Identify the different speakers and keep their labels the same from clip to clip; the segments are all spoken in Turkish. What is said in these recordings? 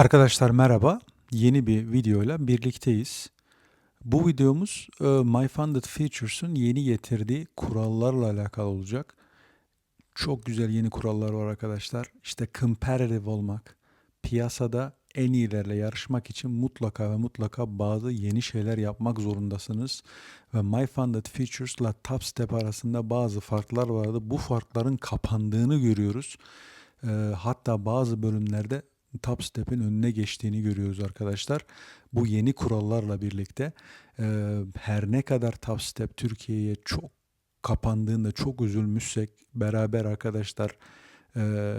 Speaker 1: Arkadaşlar merhaba. Yeni bir videoyla birlikteyiz. Bu videomuz e, My Funded Features'ın yeni getirdiği kurallarla alakalı olacak. Çok güzel yeni kurallar var arkadaşlar. İşte competitive olmak, piyasada en iyilerle yarışmak için mutlaka ve mutlaka bazı yeni şeyler yapmak zorundasınız. Ve My Funded Features'la Top Step arasında bazı farklar vardı. Bu farkların kapandığını görüyoruz. E, hatta bazı bölümlerde Top Step'in önüne geçtiğini görüyoruz arkadaşlar. Bu yeni kurallarla birlikte e, her ne kadar Top Step Türkiye'ye çok kapandığında çok üzülmüşsek beraber arkadaşlar e,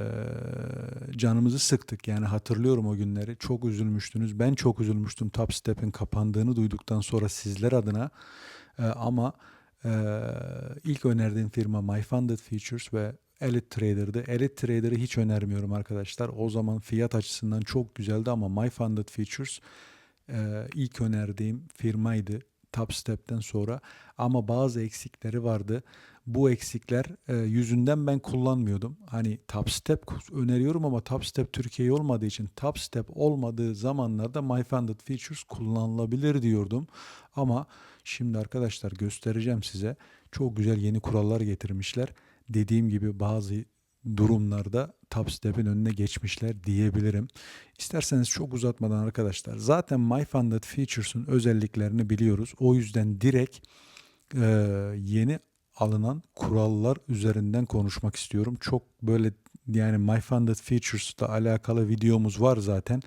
Speaker 1: canımızı sıktık. Yani hatırlıyorum o günleri. Çok üzülmüştünüz. Ben çok üzülmüştüm Top Step'in kapandığını duyduktan sonra sizler adına. E, ama e, ilk önerdiğim firma My Funded Features ve Elite Trader'dı. Elite Trader'ı hiç önermiyorum arkadaşlar. O zaman fiyat açısından çok güzeldi ama My Funded Features e, ilk önerdiğim firmaydı Top Step'ten sonra. Ama bazı eksikleri vardı. Bu eksikler e, yüzünden ben kullanmıyordum. Hani Top Step öneriyorum ama Top Step Türkiye olmadığı için Top Step olmadığı zamanlarda My Funded Features kullanılabilir diyordum. Ama şimdi arkadaşlar göstereceğim size. Çok güzel yeni kurallar getirmişler dediğim gibi bazı durumlarda top step'in önüne geçmişler diyebilirim. İsterseniz çok uzatmadan arkadaşlar zaten My Funded Features'ın özelliklerini biliyoruz. O yüzden direkt e, yeni alınan kurallar üzerinden konuşmak istiyorum. Çok böyle yani My Funded Features'la alakalı videomuz var zaten.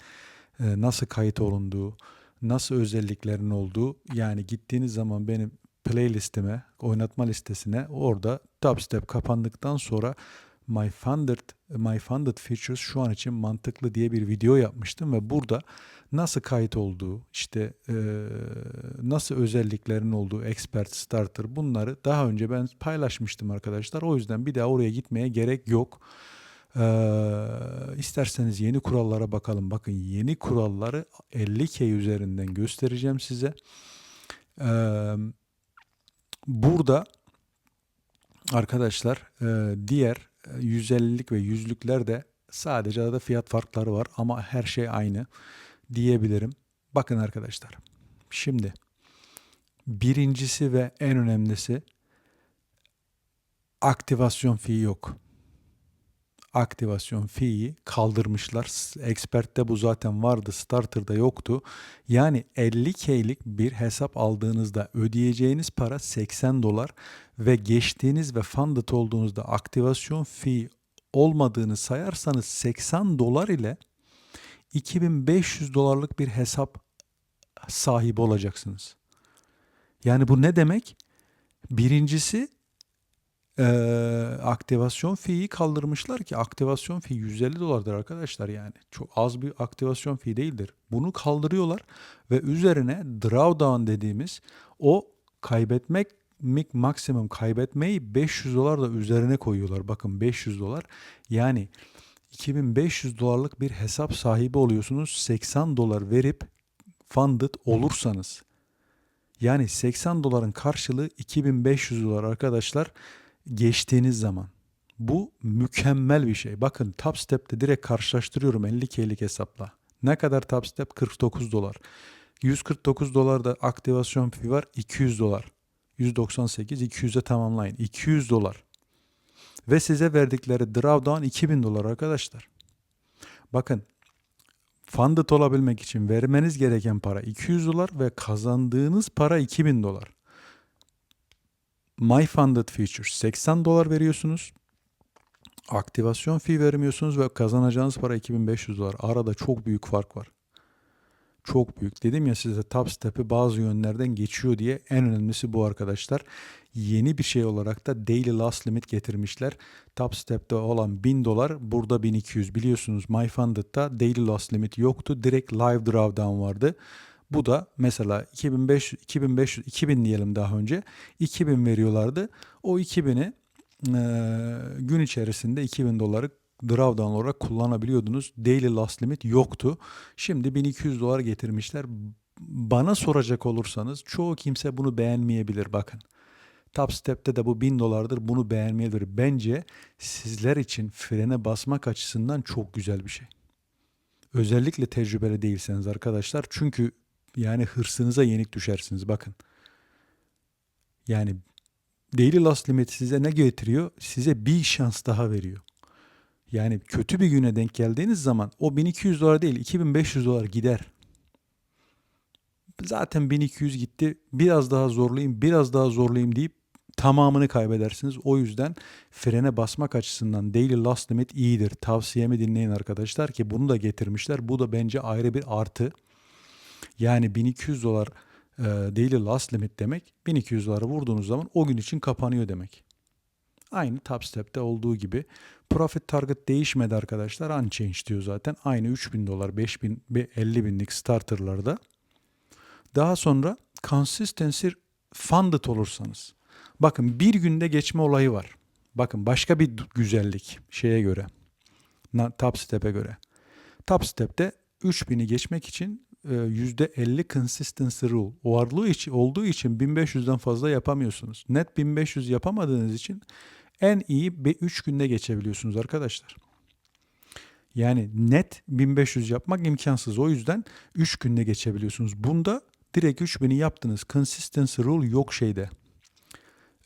Speaker 1: E, nasıl kayıt olunduğu, nasıl özelliklerin olduğu yani gittiğiniz zaman benim playlistime, oynatma listesine orada dubstep kapandıktan sonra My Funded, My Funded Features şu an için mantıklı diye bir video yapmıştım ve burada nasıl kayıt olduğu, işte e, nasıl özelliklerin olduğu, expert, starter bunları daha önce ben paylaşmıştım arkadaşlar. O yüzden bir daha oraya gitmeye gerek yok. Ee, isterseniz yeni kurallara bakalım. Bakın yeni kuralları 50K üzerinden göstereceğim size. Ee, Burada arkadaşlar e, diğer 150'lik e, ve yüzlükler de sadece arada fiyat farkları var ama her şey aynı diyebilirim. Bakın arkadaşlar. Şimdi birincisi ve en önemlisi aktivasyon fee yok aktivasyon fee'yi kaldırmışlar. Expert'te bu zaten vardı, Starter'da yoktu. Yani 50K'lik bir hesap aldığınızda ödeyeceğiniz para 80 dolar ve geçtiğiniz ve funded olduğunuzda aktivasyon fee olmadığını sayarsanız 80 dolar ile 2500 dolarlık bir hesap sahibi olacaksınız. Yani bu ne demek? Birincisi e, aktivasyon fee'yi kaldırmışlar ki aktivasyon fee 150 dolardır arkadaşlar yani. Çok az bir aktivasyon fee değildir. Bunu kaldırıyorlar ve üzerine drawdown dediğimiz o kaybetmek maksimum kaybetmeyi 500 dolar da üzerine koyuyorlar. Bakın 500 dolar. Yani 2500 dolarlık bir hesap sahibi oluyorsunuz. 80 dolar verip funded olursanız. Yani 80 doların karşılığı 2500 dolar arkadaşlar geçtiğiniz zaman. Bu mükemmel bir şey. Bakın Top Step'te direkt karşılaştırıyorum 50K'lik hesapla. Ne kadar Top Step? 49 dolar. 149 dolar da aktivasyon fee var 200 dolar. 198 200'e tamamlayın. 200 dolar. Ve size verdikleri drawdown 2000 dolar arkadaşlar. Bakın funded olabilmek için vermeniz gereken para 200 dolar ve kazandığınız para 2000 dolar. My Funded Features 80 dolar veriyorsunuz. Aktivasyon fee vermiyorsunuz ve kazanacağınız para 2500 dolar. Arada çok büyük fark var. Çok büyük. Dedim ya size Top Step'i bazı yönlerden geçiyor diye en önemlisi bu arkadaşlar. Yeni bir şey olarak da Daily Loss Limit getirmişler. Top Step'te olan 1000 dolar burada 1200 biliyorsunuz My Funded'da Daily Loss Limit yoktu. Direkt Live Drawdown vardı. Bu da mesela 2500, 2500, 2000 diyelim daha önce 2000 veriyorlardı. O 2000'i e, gün içerisinde 2000 doları drawdown olarak kullanabiliyordunuz. Daily loss limit yoktu. Şimdi 1200 dolar getirmişler. Bana soracak olursanız çoğu kimse bunu beğenmeyebilir bakın. Top Step'te de bu 1000 dolardır bunu beğenmeyebilir. Bence sizler için frene basmak açısından çok güzel bir şey. Özellikle tecrübeli değilseniz arkadaşlar. Çünkü yani hırsınıza yenik düşersiniz. Bakın. Yani daily loss limit size ne getiriyor? Size bir şans daha veriyor. Yani kötü bir güne denk geldiğiniz zaman o 1200 dolar değil 2500 dolar gider. Zaten 1200 gitti. Biraz daha zorlayayım, biraz daha zorlayayım deyip tamamını kaybedersiniz. O yüzden frene basmak açısından daily loss limit iyidir. Tavsiyemi dinleyin arkadaşlar ki bunu da getirmişler. Bu da bence ayrı bir artı. Yani 1200 dolar e, daily loss limit demek 1200 dolara vurduğunuz zaman o gün için kapanıyor demek. Aynı top step'te olduğu gibi profit target değişmedi arkadaşlar. Unchanged diyor zaten. Aynı 3000 dolar, 5000, 50 binlik starterlarda. Daha sonra consistency funded olursanız. Bakın bir günde geçme olayı var. Bakın başka bir güzellik şeye göre. Top step'e göre. Top step'te 3000'i geçmek için %50 e, consistency rule varlığı için olduğu için 1500'den fazla yapamıyorsunuz. Net 1500 yapamadığınız için en iyi 3 günde geçebiliyorsunuz arkadaşlar. Yani net 1500 yapmak imkansız. O yüzden 3 günde geçebiliyorsunuz. Bunda direkt 3000'i yaptınız. Consistency rule yok şeyde.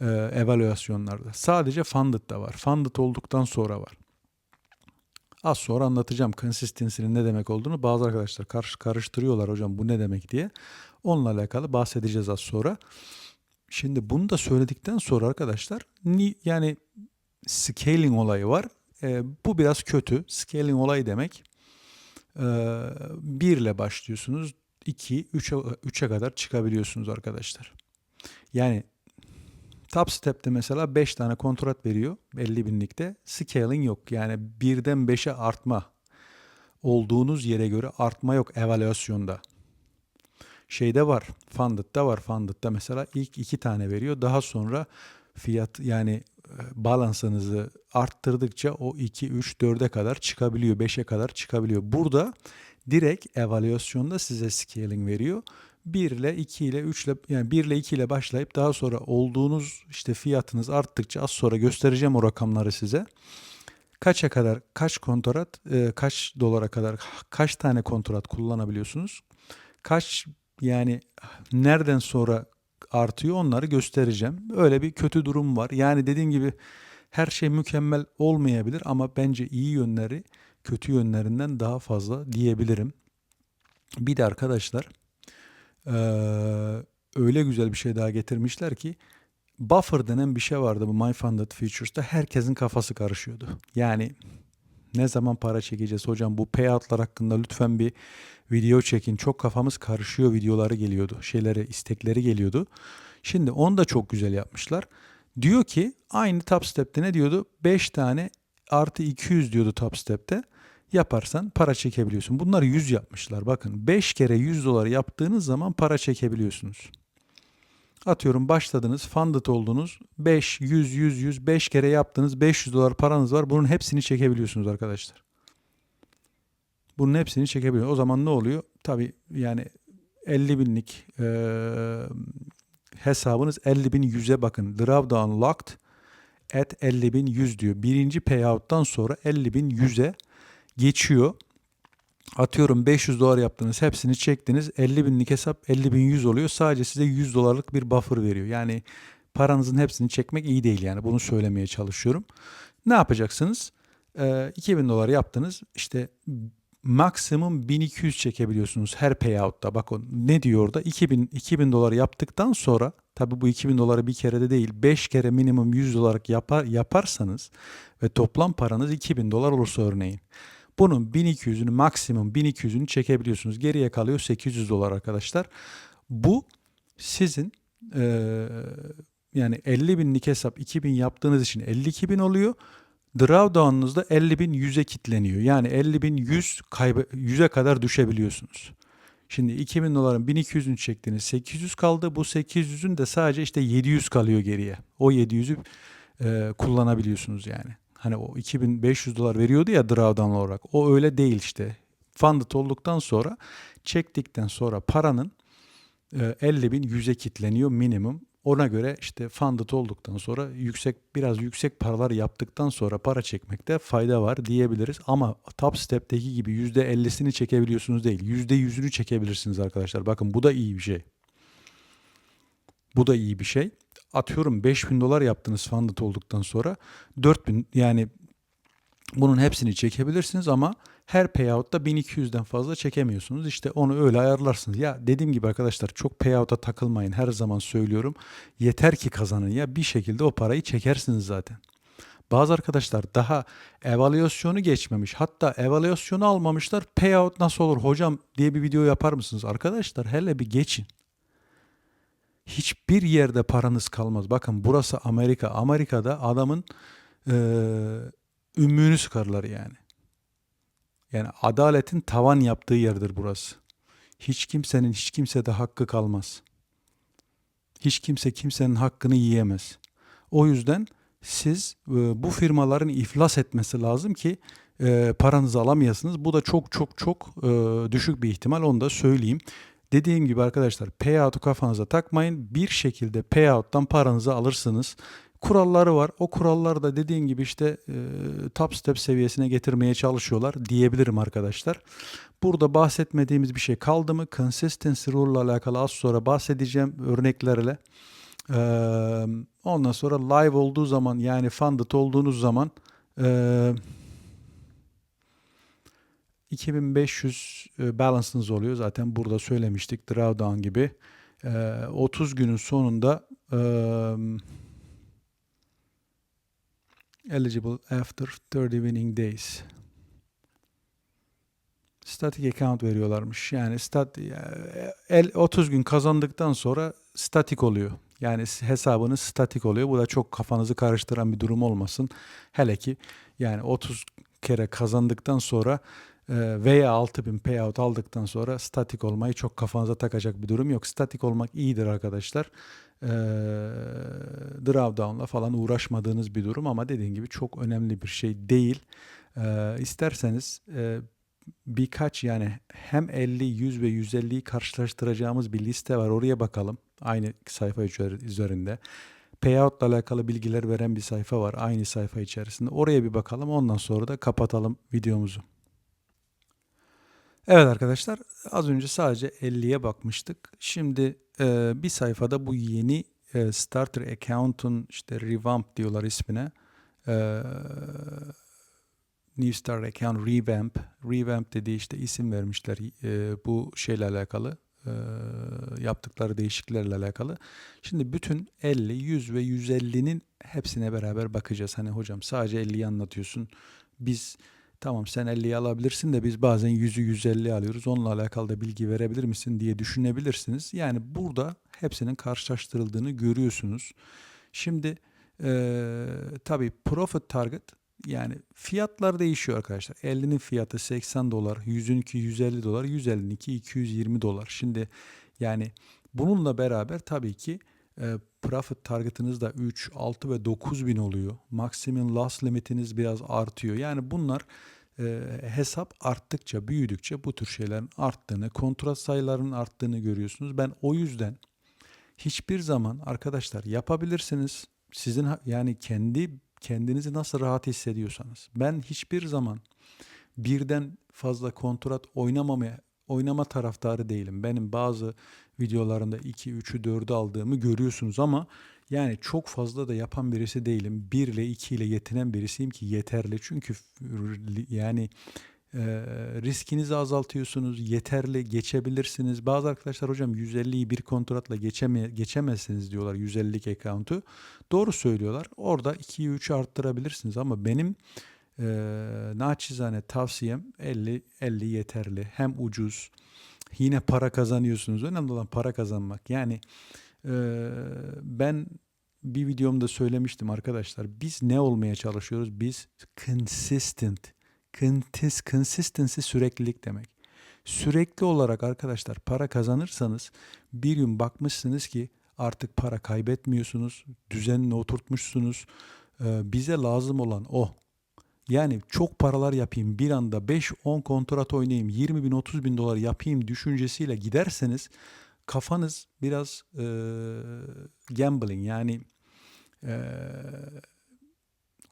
Speaker 1: E, evaluasyonlarda. Sadece funded da var. Funded olduktan sonra var. Az sonra anlatacağım consistency'nin ne demek olduğunu. Bazı arkadaşlar karış, karıştırıyorlar hocam bu ne demek diye. Onunla alakalı bahsedeceğiz az sonra. Şimdi bunu da söyledikten sonra arkadaşlar ni, yani scaling olayı var. E, bu biraz kötü. Scaling olayı demek e, 1 ile başlıyorsunuz. 2, 3'e 3'e kadar çıkabiliyorsunuz arkadaşlar. Yani Top Step'te mesela 5 tane kontrat veriyor 50 binlikte. Scaling yok. Yani birden 5'e artma. Olduğunuz yere göre artma yok evaluasyonda. Şeyde var. Funded'da var. Funded'da mesela ilk iki tane veriyor. Daha sonra fiyat yani e, balansınızı arttırdıkça o 2, 3, 4'e kadar çıkabiliyor. 5'e kadar çıkabiliyor. Burada direkt evaluasyonda size scaling veriyor. 1 ile 2 ile 3 ile yani 1 ile 2 ile başlayıp daha sonra olduğunuz işte fiyatınız arttıkça az sonra göstereceğim o rakamları size. Kaça kadar kaç kontrat e, kaç dolara kadar kaç tane kontrat kullanabiliyorsunuz? Kaç yani nereden sonra artıyor onları göstereceğim. Öyle bir kötü durum var. Yani dediğim gibi her şey mükemmel olmayabilir ama bence iyi yönleri kötü yönlerinden daha fazla diyebilirim. Bir de arkadaşlar öyle güzel bir şey daha getirmişler ki buffer denen bir şey vardı bu My Funded Futures'ta herkesin kafası karışıyordu. Yani ne zaman para çekeceğiz hocam bu payoutlar hakkında lütfen bir video çekin. Çok kafamız karışıyor videoları geliyordu. Şeyleri, istekleri geliyordu. Şimdi onu da çok güzel yapmışlar. Diyor ki aynı top step'te ne diyordu? 5 tane artı 200 diyordu top step'te yaparsan para çekebiliyorsun. Bunları 100 yapmışlar. Bakın 5 kere 100 dolar yaptığınız zaman para çekebiliyorsunuz. Atıyorum başladınız, funded oldunuz. 5, 100, 100, 100, 5 kere yaptınız. 500 dolar paranız var. Bunun hepsini çekebiliyorsunuz arkadaşlar. Bunun hepsini çekebiliyor. O zaman ne oluyor? Tabii yani 50 binlik e, hesabınız 50 bin 100'e bakın. Drawdown locked at 50 bin 100 diyor. Birinci payout'tan sonra 50 bin 100'e geçiyor. Atıyorum 500 dolar yaptınız hepsini çektiniz 50 binlik hesap 50 bin 100 oluyor sadece size 100 dolarlık bir buffer veriyor. Yani paranızın hepsini çekmek iyi değil yani bunu söylemeye çalışıyorum. Ne yapacaksınız? Ee, 2000 dolar yaptınız işte maksimum 1200 çekebiliyorsunuz her payout'ta. Bakın ne diyor orada? 2000 2000 dolar yaptıktan sonra tabi bu 2000 doları bir kere de değil 5 kere minimum 100 dolar yapar, yaparsanız ve toplam paranız 2000 dolar olursa örneğin bunun 1200'ünü maksimum 1200'ünü çekebiliyorsunuz. Geriye kalıyor 800 dolar arkadaşlar. Bu sizin e, yani 50 binlik hesap 2000 yaptığınız için 52 bin oluyor. Drawdown'unuzda 50 bin 100'e kitleniyor. Yani 50 bin 100 kaybe 100'e kadar düşebiliyorsunuz. Şimdi 2000 doların 1200'ünü çektiğiniz 800 kaldı. Bu 800'ün de sadece işte 700 kalıyor geriye. O 700'ü e, kullanabiliyorsunuz yani. Hani o 2500 dolar veriyordu ya drawdown olarak. O öyle değil işte. Funded olduktan sonra çektikten sonra paranın 50 e, bin 100'e kitleniyor minimum. Ona göre işte funded olduktan sonra yüksek biraz yüksek paralar yaptıktan sonra para çekmekte fayda var diyebiliriz. Ama top step'teki gibi %50'sini çekebiliyorsunuz değil. %100'ünü çekebilirsiniz arkadaşlar. Bakın bu da iyi bir şey. Bu da iyi bir şey. Atıyorum 5000 dolar yaptınız funded olduktan sonra 4000 yani bunun hepsini çekebilirsiniz ama her payout'ta 1200'den fazla çekemiyorsunuz. İşte onu öyle ayarlarsınız. Ya dediğim gibi arkadaşlar çok payout'a takılmayın. Her zaman söylüyorum. Yeter ki kazanın ya bir şekilde o parayı çekersiniz zaten. Bazı arkadaşlar daha evaluasyonu geçmemiş. Hatta evaluasyonu almamışlar. Payout nasıl olur hocam diye bir video yapar mısınız? Arkadaşlar hele bir geçin. Hiçbir yerde paranız kalmaz. Bakın burası Amerika. Amerika'da adamın eee ümmüğünü sıkarlar yani. Yani adaletin tavan yaptığı yerdir burası. Hiç kimsenin hiç kimsede hakkı kalmaz. Hiç kimse kimsenin hakkını yiyemez. O yüzden siz e, bu firmaların iflas etmesi lazım ki e, paranızı alamayasınız. Bu da çok çok çok e, düşük bir ihtimal onu da söyleyeyim. Dediğim gibi arkadaşlar payout'u kafanıza takmayın. Bir şekilde payout'tan paranızı alırsınız kuralları var. O kuralları da dediğim gibi işte e, top step seviyesine getirmeye çalışıyorlar diyebilirim arkadaşlar. Burada bahsetmediğimiz bir şey kaldı mı? Consistency rule ile alakalı az sonra bahsedeceğim örneklerle. E, ondan sonra live olduğu zaman yani funded olduğunuz zaman e, 2500 e, balance'ınız oluyor. Zaten burada söylemiştik drawdown gibi. E, 30 günün sonunda e, eligible after 30 winning days. Static account veriyorlarmış. Yani stat el 30 gün kazandıktan sonra statik oluyor. Yani hesabınız statik oluyor. Bu da çok kafanızı karıştıran bir durum olmasın. Hele ki yani 30 kere kazandıktan sonra e, veya 6000 payout aldıktan sonra statik olmayı çok kafanıza takacak bir durum yok. Statik olmak iyidir arkadaşlar e, drawdown'la falan uğraşmadığınız bir durum ama dediğim gibi çok önemli bir şey değil. E, isterseniz e, birkaç yani hem 50, 100 ve 150'yi karşılaştıracağımız bir liste var. Oraya bakalım. Aynı sayfa üzerinde. Payout ile alakalı bilgiler veren bir sayfa var aynı sayfa içerisinde. Oraya bir bakalım. Ondan sonra da kapatalım videomuzu. Evet arkadaşlar az önce sadece 50'ye bakmıştık. Şimdi e, bir sayfada bu yeni e, Starter Account'un işte revamp diyorlar ismine. E, New Starter Account Revamp. Revamp dediği işte isim vermişler e, bu şeyle alakalı. E, yaptıkları değişikliklerle alakalı. Şimdi bütün 50, 100 ve 150'nin hepsine beraber bakacağız. Hani hocam sadece 50'yi anlatıyorsun. Biz Tamam sen 50'yi alabilirsin de biz bazen 100'ü 150 alıyoruz. Onunla alakalı da bilgi verebilir misin diye düşünebilirsiniz. Yani burada hepsinin karşılaştırıldığını görüyorsunuz. Şimdi e, tabii profit target yani fiyatlar değişiyor arkadaşlar. 50'nin fiyatı 80 dolar, 100'ünki 150 dolar, 150'ninki 220 dolar. Şimdi yani bununla beraber tabii ki e, profit targetınız da 3, 6 ve 9 bin oluyor. Maximum loss limitiniz biraz artıyor. Yani bunlar e, hesap arttıkça, büyüdükçe bu tür şeylerin arttığını, kontrat sayılarının arttığını görüyorsunuz. Ben o yüzden hiçbir zaman arkadaşlar yapabilirsiniz. Sizin yani kendi kendinizi nasıl rahat hissediyorsanız. Ben hiçbir zaman birden fazla kontrat oynamamaya oynama taraftarı değilim. Benim bazı videolarında 2, 3'ü 4'ü aldığımı görüyorsunuz ama yani çok fazla da yapan birisi değilim. 1 ile 2 ile yetinen birisiyim ki yeterli. Çünkü yani e, riskinizi azaltıyorsunuz. Yeterli geçebilirsiniz. Bazı arkadaşlar hocam 150'yi bir kontratla geçeme, geçemezsiniz diyorlar 150'lik account'u. Doğru söylüyorlar. Orada 2'yi 3'ü arttırabilirsiniz ama benim e, naçizane tavsiyem 50 50 yeterli. Hem ucuz yine para kazanıyorsunuz. Önemli olan para kazanmak. Yani e, ben bir videomda söylemiştim arkadaşlar. Biz ne olmaya çalışıyoruz? Biz consistent. Contis, consistency süreklilik demek. Sürekli olarak arkadaşlar para kazanırsanız bir gün bakmışsınız ki artık para kaybetmiyorsunuz. Düzenini oturtmuşsunuz. Ee, bize lazım olan o. Yani çok paralar yapayım bir anda 5-10 kontrat oynayayım 20 bin 30 bin dolar yapayım düşüncesiyle giderseniz kafanız biraz e, gambling yani e,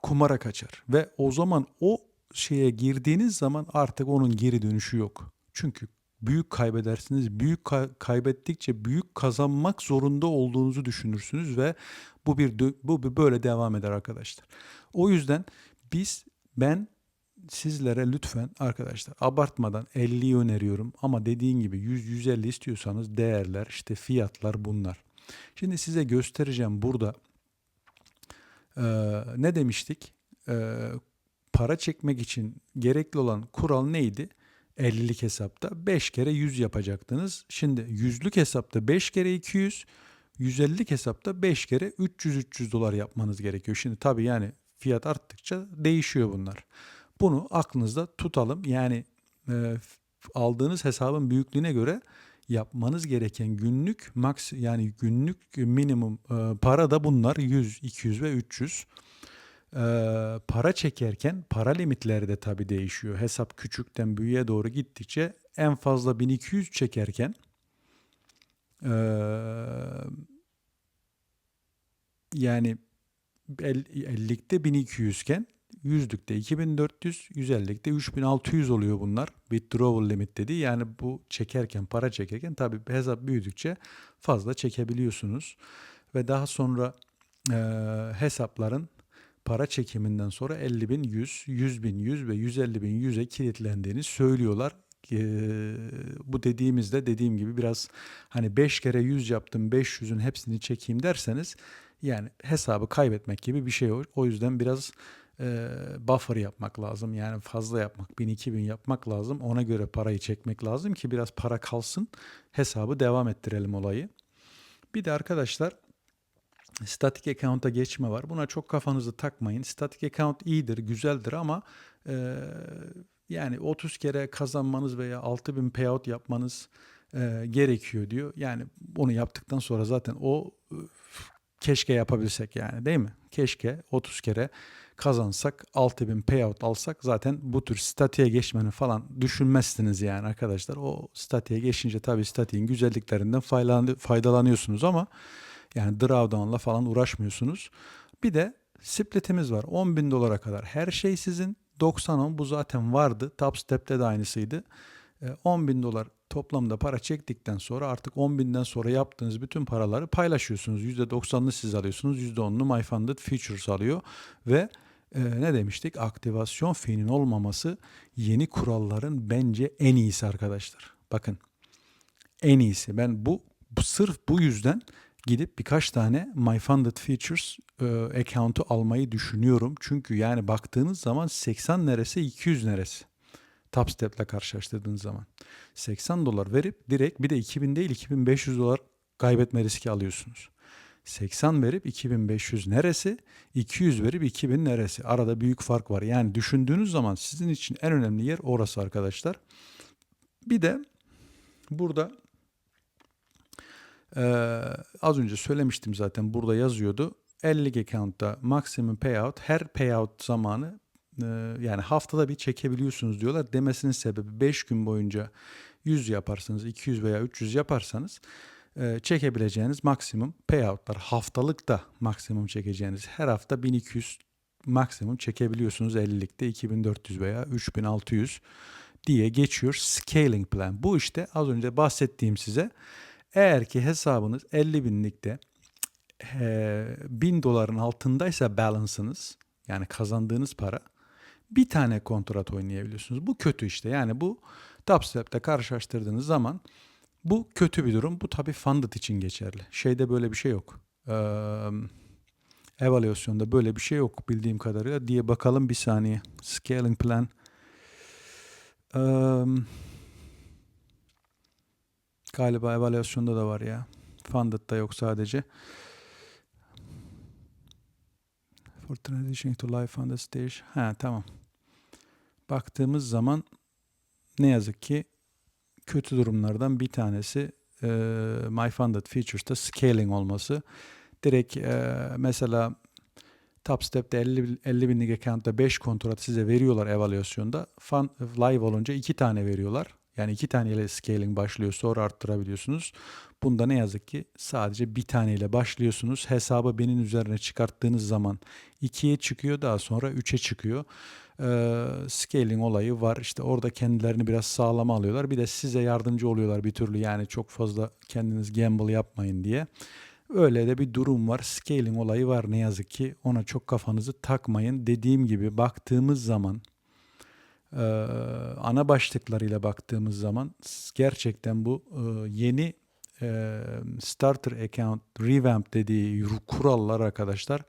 Speaker 1: kumara kaçar ve o zaman o şeye girdiğiniz zaman artık onun geri dönüşü yok. Çünkü büyük kaybedersiniz. Büyük ka- kaybettikçe büyük kazanmak zorunda olduğunuzu düşünürsünüz ve bu bir bu böyle devam eder arkadaşlar. O yüzden biz ben sizlere lütfen arkadaşlar abartmadan 50'yi öneriyorum ama dediğin gibi 100 150 istiyorsanız değerler işte fiyatlar bunlar. Şimdi size göstereceğim burada Ee, ne demiştik? Ee, para çekmek için gerekli olan kural neydi? 50'lik hesapta 5 kere 100 yapacaktınız. Şimdi 100'lük hesapta 5 kere 200, 150'lik hesapta 5 kere 300-300 dolar yapmanız gerekiyor. Şimdi tabii yani fiyat arttıkça değişiyor bunlar. Bunu aklınızda tutalım. Yani e, aldığınız hesabın büyüklüğüne göre yapmanız gereken günlük max yani günlük minimum e, para da bunlar 100, 200 ve 300. E, para çekerken para limitleri de tabii değişiyor. Hesap küçükten büyüğe doğru gittikçe en fazla 1200 çekerken e, yani 50'likte 1200 iken yüzlükte 2400, 150'likte 3600 oluyor bunlar. Withdrawal limit dedi. Yani bu çekerken, para çekerken tabii hesap büyüdükçe fazla çekebiliyorsunuz. Ve daha sonra e, hesapların para çekiminden sonra 50 bin 100, 100 bin 100 ve 150 bin 100'e kilitlendiğini söylüyorlar. Bu dediğimizde dediğim gibi biraz hani 5 kere 100 yaptım 500'ün hepsini çekeyim derseniz yani hesabı kaybetmek gibi bir şey o. O yüzden biraz e, buffer yapmak lazım. Yani fazla yapmak, 1000-2000 yapmak lazım. Ona göre parayı çekmek lazım ki biraz para kalsın. Hesabı devam ettirelim olayı. Bir de arkadaşlar static account'a geçme var. Buna çok kafanızı takmayın. Static account iyidir, güzeldir ama e, yani 30 kere kazanmanız veya 6000 payout yapmanız e, gerekiyor diyor. Yani onu yaptıktan sonra zaten o keşke yapabilsek yani değil mi? Keşke 30 kere kazansak 6000 payout alsak zaten bu tür statiğe geçmeni falan düşünmezsiniz yani arkadaşlar. O statiğe geçince tabii statiğin güzelliklerinden faydalanıyorsunuz ama yani drawdown'la falan uğraşmıyorsunuz. Bir de splitimiz var 10 bin dolara kadar her şey sizin 90 bu zaten vardı. Top Step'te de aynısıydı. 10 ee, bin dolar toplamda para çektikten sonra artık 10 binden sonra yaptığınız bütün paraları paylaşıyorsunuz. %90'ını siz alıyorsunuz. %10'unu MyFunded Futures alıyor ve e, ne demiştik? Aktivasyon fiinin olmaması yeni kuralların bence en iyisi arkadaşlar. Bakın en iyisi. Ben bu sırf bu yüzden gidip birkaç tane MyFunded Futures e, account'u almayı düşünüyorum. Çünkü yani baktığınız zaman 80 neresi 200 neresi. Tapstep'le karşılaştırdığınız zaman. 80 dolar verip direkt bir de 2000 değil 2500 dolar kaybetme riski alıyorsunuz. 80 verip 2500 neresi? 200 verip 2000 neresi? Arada büyük fark var. Yani düşündüğünüz zaman sizin için en önemli yer orası arkadaşlar. Bir de burada e, az önce söylemiştim zaten burada yazıyordu. 50 account'ta maximum payout her payout zamanı yani haftada bir çekebiliyorsunuz diyorlar. Demesinin sebebi 5 gün boyunca 100 yaparsanız 200 veya 300 yaparsanız çekebileceğiniz maksimum payoutlar haftalık da maksimum çekeceğiniz her hafta 1200 maksimum çekebiliyorsunuz 50'likte 2400 veya 3600 diye geçiyor scaling plan. Bu işte az önce bahsettiğim size eğer ki hesabınız 50 binlikte e, 1000 doların altındaysa balance'ınız yani kazandığınız para bir tane kontrat oynayabiliyorsunuz. Bu kötü işte. Yani bu Dubstep'te karşılaştırdığınız zaman bu kötü bir durum. Bu tabii funded için geçerli. Şeyde böyle bir şey yok. Ee, evaluasyonda böyle bir şey yok bildiğim kadarıyla diye bakalım bir saniye. Scaling plan. Ee, galiba evaluasyonda da var ya. Funded'da yok sadece. For transitioning to life the stage. Ha tamam. Baktığımız zaman ne yazık ki kötü durumlardan bir tanesi e, My Funded Features'ta scaling olması. Direkt e, mesela Top Step'te 50, 50 binlik account'ta 5 kontrat size veriyorlar evaluasyonda. Fun, live olunca 2 tane veriyorlar. Yani 2 taneyle scaling başlıyor sonra arttırabiliyorsunuz. Bunda ne yazık ki sadece bir taneyle başlıyorsunuz. Hesabı benim üzerine çıkarttığınız zaman 2'ye çıkıyor daha sonra 3'e çıkıyor. Ee, scaling olayı var. İşte orada kendilerini biraz sağlama alıyorlar. Bir de size yardımcı oluyorlar bir türlü yani çok fazla kendiniz gamble yapmayın diye. Öyle de bir durum var. Scaling olayı var ne yazık ki. Ona çok kafanızı takmayın. Dediğim gibi baktığımız zaman e, ana başlıklarıyla baktığımız zaman gerçekten bu e, yeni e, starter account revamp dediği kurallar arkadaşlar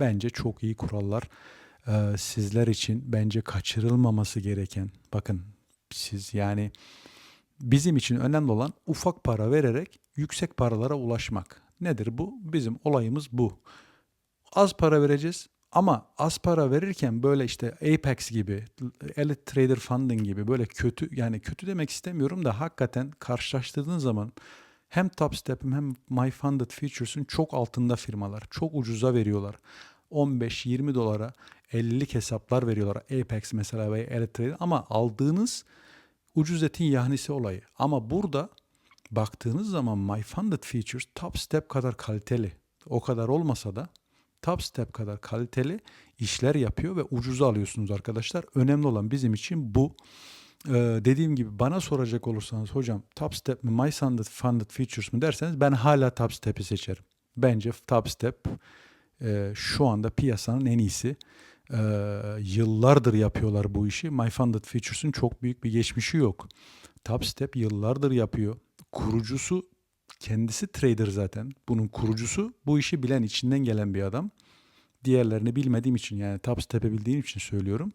Speaker 1: bence çok iyi kurallar. E, sizler için bence kaçırılmaması gereken bakın siz yani bizim için önemli olan ufak para vererek yüksek paralara ulaşmak. Nedir bu? Bizim olayımız bu. Az para vereceğiz ama az para verirken böyle işte Apex gibi, Elite Trader Funding gibi böyle kötü yani kötü demek istemiyorum da hakikaten karşılaştırdığın zaman hem Topstep'im hem My Funded Futures'ın çok altında firmalar. Çok ucuza veriyorlar. 15-20 dolara 50'lik hesaplar veriyorlar. Apex mesela ve Elite Trader ama aldığınız ucuz etin yahnisi olayı. Ama burada baktığınız zaman My Funded Features Top Step kadar kaliteli. O kadar olmasa da Top Step kadar kaliteli işler yapıyor ve ucuza alıyorsunuz arkadaşlar. Önemli olan bizim için bu. Ee, dediğim gibi bana soracak olursanız hocam Top Step mi My Funded, Funded Features mi derseniz ben hala Top Step'i seçerim. Bence Top Step e, şu anda piyasanın en iyisi. E, yıllardır yapıyorlar bu işi. My Funded Features'ın çok büyük bir geçmişi yok. Top Step yıllardır yapıyor kurucusu kendisi trader zaten. Bunun kurucusu bu işi bilen içinden gelen bir adam. Diğerlerini bilmediğim için yani Tapstep'e bildiğim için söylüyorum.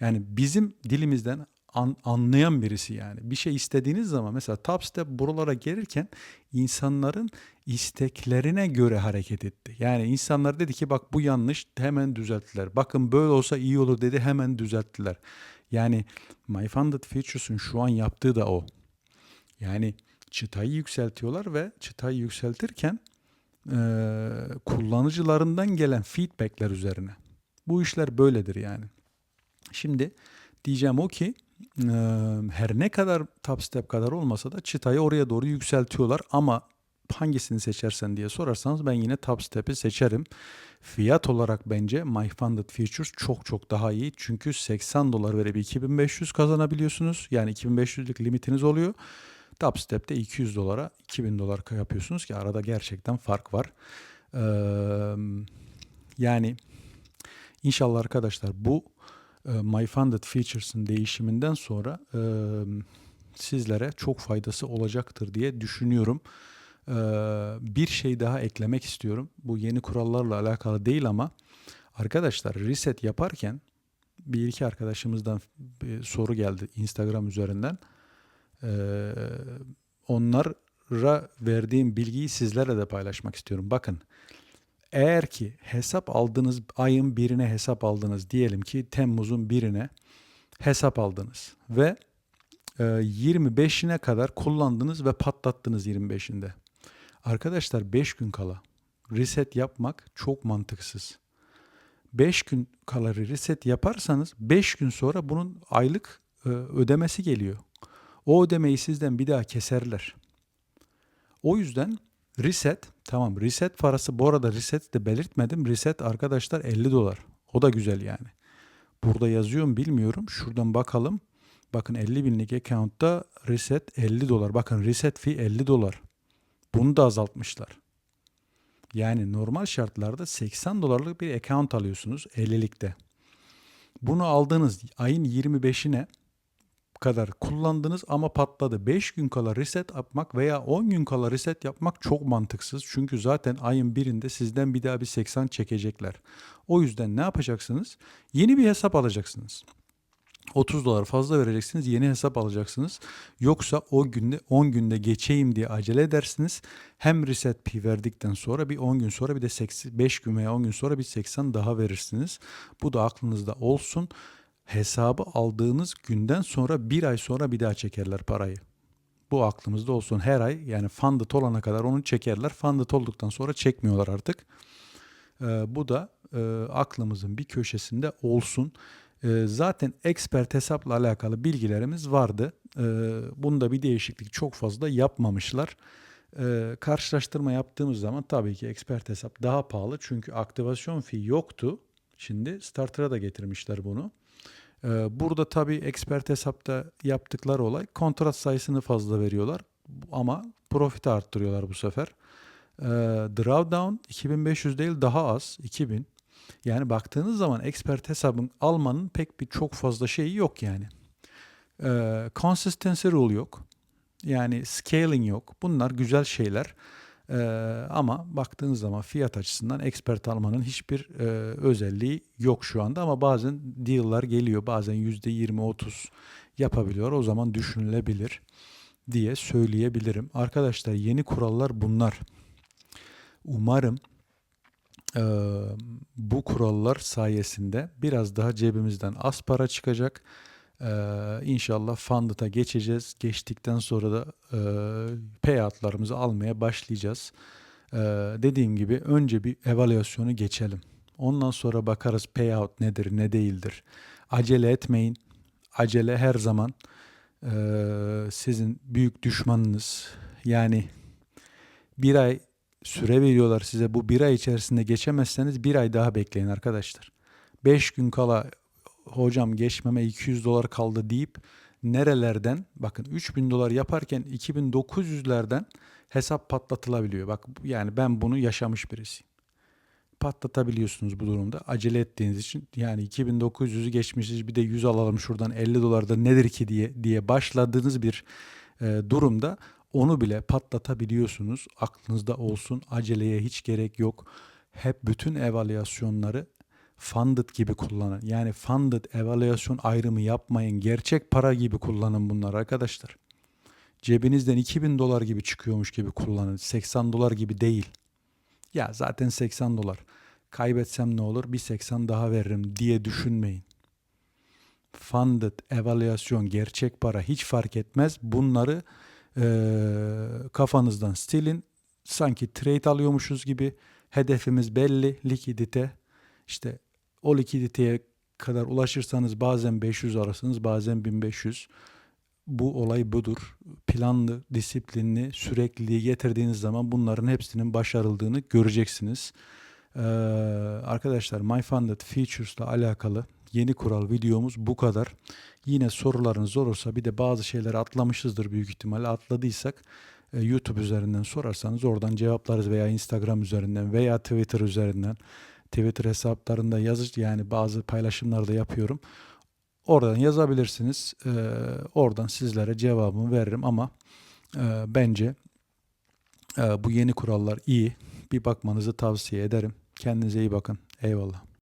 Speaker 1: Yani bizim dilimizden an, anlayan birisi yani. Bir şey istediğiniz zaman mesela Tapstep buralara gelirken insanların isteklerine göre hareket etti. Yani insanlar dedi ki bak bu yanlış hemen düzelttiler. Bakın böyle olsa iyi olur dedi hemen düzelttiler. Yani My Funded Features'ın şu an yaptığı da o. Yani çıtayı yükseltiyorlar ve çıtayı yükseltirken e, kullanıcılarından gelen feedbackler üzerine. Bu işler böyledir yani. Şimdi diyeceğim o ki e, her ne kadar top step kadar olmasa da çıtayı oraya doğru yükseltiyorlar ama hangisini seçersen diye sorarsanız ben yine top step'i seçerim. Fiyat olarak bence My Funded Futures çok çok daha iyi. Çünkü 80 dolar verip 2500 kazanabiliyorsunuz. Yani 2500'lük limitiniz oluyor. Dubstep'te 200 dolara 2000 dolar yapıyorsunuz ki arada gerçekten fark var. Ee, yani inşallah arkadaşlar bu e, My Funded Features'ın değişiminden sonra e, sizlere çok faydası olacaktır diye düşünüyorum. E, bir şey daha eklemek istiyorum. Bu yeni kurallarla alakalı değil ama arkadaşlar reset yaparken bir iki arkadaşımızdan bir soru geldi Instagram üzerinden. Ee, onlara verdiğim bilgiyi sizlerle de paylaşmak istiyorum. Bakın eğer ki hesap aldınız ayın birine hesap aldınız diyelim ki Temmuz'un birine hesap aldınız ve e, 25'ine kadar kullandınız ve patlattınız 25'inde. Arkadaşlar 5 gün kala reset yapmak çok mantıksız. 5 gün kala reset yaparsanız 5 gün sonra bunun aylık e, ödemesi geliyor. O ödemeyi sizden bir daha keserler. O yüzden reset tamam reset parası bu arada reset de belirtmedim. Reset arkadaşlar 50 dolar. O da güzel yani. Burada yazıyorum bilmiyorum. Şuradan bakalım. Bakın 50 binlik account'ta reset 50 dolar. Bakın reset fee 50 dolar. Bunu da azaltmışlar. Yani normal şartlarda 80 dolarlık bir account alıyorsunuz 50'likte. Bunu aldığınız ayın 25'ine kadar kullandınız ama patladı. 5 gün kala reset yapmak veya 10 gün kala reset yapmak çok mantıksız. Çünkü zaten ayın birinde sizden bir daha bir 80 çekecekler. O yüzden ne yapacaksınız? Yeni bir hesap alacaksınız. 30 dolar fazla vereceksiniz yeni hesap alacaksınız. Yoksa o günde 10 günde geçeyim diye acele edersiniz. Hem reset pi verdikten sonra bir 10 gün sonra bir de 5 gün veya 10 gün sonra bir 80 daha verirsiniz. Bu da aklınızda olsun hesabı aldığınız günden sonra bir ay sonra bir daha çekerler parayı. Bu aklımızda olsun. Her ay yani funded olana kadar onu çekerler. Funded olduktan sonra çekmiyorlar artık. Ee, bu da e, aklımızın bir köşesinde olsun. E, zaten expert hesapla alakalı bilgilerimiz vardı. E, bunda bir değişiklik çok fazla yapmamışlar. Ee, karşılaştırma yaptığımız zaman tabii ki expert hesap daha pahalı çünkü aktivasyon fee yoktu. Şimdi starter'a da getirmişler bunu. Ee, burada tabii expert hesapta yaptıkları olay kontrat sayısını fazla veriyorlar ama profiti arttırıyorlar bu sefer. Ee, drawdown 2500 değil daha az 2000. Yani baktığınız zaman expert hesabın almanın pek bir çok fazla şeyi yok yani. Ee, consistency rule yok. Yani scaling yok. Bunlar güzel şeyler. Ee, ama baktığınız zaman fiyat açısından expert almanın hiçbir e, özelliği yok şu anda ama bazen deal'lar geliyor. Bazen %20-30 yapabiliyor. O zaman düşünülebilir diye söyleyebilirim. Arkadaşlar yeni kurallar bunlar. Umarım e, bu kurallar sayesinde biraz daha cebimizden az para çıkacak. Ee, inşallah Funded'a geçeceğiz. Geçtikten sonra da e, payoutlarımızı almaya başlayacağız. Ee, dediğim gibi önce bir evaluasyonu geçelim. Ondan sonra bakarız payout nedir, ne değildir. Acele etmeyin. Acele her zaman e, sizin büyük düşmanınız. Yani bir ay süre veriyorlar size. Bu bir ay içerisinde geçemezseniz bir ay daha bekleyin arkadaşlar. 5 gün kala hocam geçmeme 200 dolar kaldı deyip nerelerden bakın 3000 dolar yaparken 2900'lerden hesap patlatılabiliyor. Bak yani ben bunu yaşamış birisiyim. Patlatabiliyorsunuz bu durumda. Acele ettiğiniz için yani 2900'ü geçmişiz bir de 100 alalım şuradan 50 dolar da nedir ki diye diye başladığınız bir e, durumda onu bile patlatabiliyorsunuz. Aklınızda olsun. Aceleye hiç gerek yok. Hep bütün evaluasyonları funded gibi kullanın. Yani funded evaluasyon ayrımı yapmayın. Gerçek para gibi kullanın bunları arkadaşlar. Cebinizden 2000 dolar gibi çıkıyormuş gibi kullanın. 80 dolar gibi değil. Ya zaten 80 dolar. Kaybetsem ne olur? Bir 80 daha veririm diye düşünmeyin. Funded, evaluasyon, gerçek para hiç fark etmez. Bunları e, kafanızdan silin. Sanki trade alıyormuşuz gibi. Hedefimiz belli. Likidite. İşte o likiditeye kadar ulaşırsanız bazen 500 alırsınız, bazen 1500. Bu olay budur. Planlı, disiplinli, sürekliliği getirdiğiniz zaman bunların hepsinin başarıldığını göreceksiniz. Ee, arkadaşlar My Funded Features ile alakalı yeni kural videomuz bu kadar. Yine sorularınız olursa bir de bazı şeyleri atlamışızdır büyük ihtimalle. Atladıysak e, YouTube üzerinden sorarsanız oradan cevaplarız veya Instagram üzerinden veya Twitter üzerinden. Twitter hesaplarında yazış yani bazı paylaşımlar da yapıyorum. Oradan yazabilirsiniz. Ee, oradan sizlere cevabımı veririm ama e, bence e, bu yeni kurallar iyi. Bir bakmanızı tavsiye ederim. Kendinize iyi bakın. Eyvallah.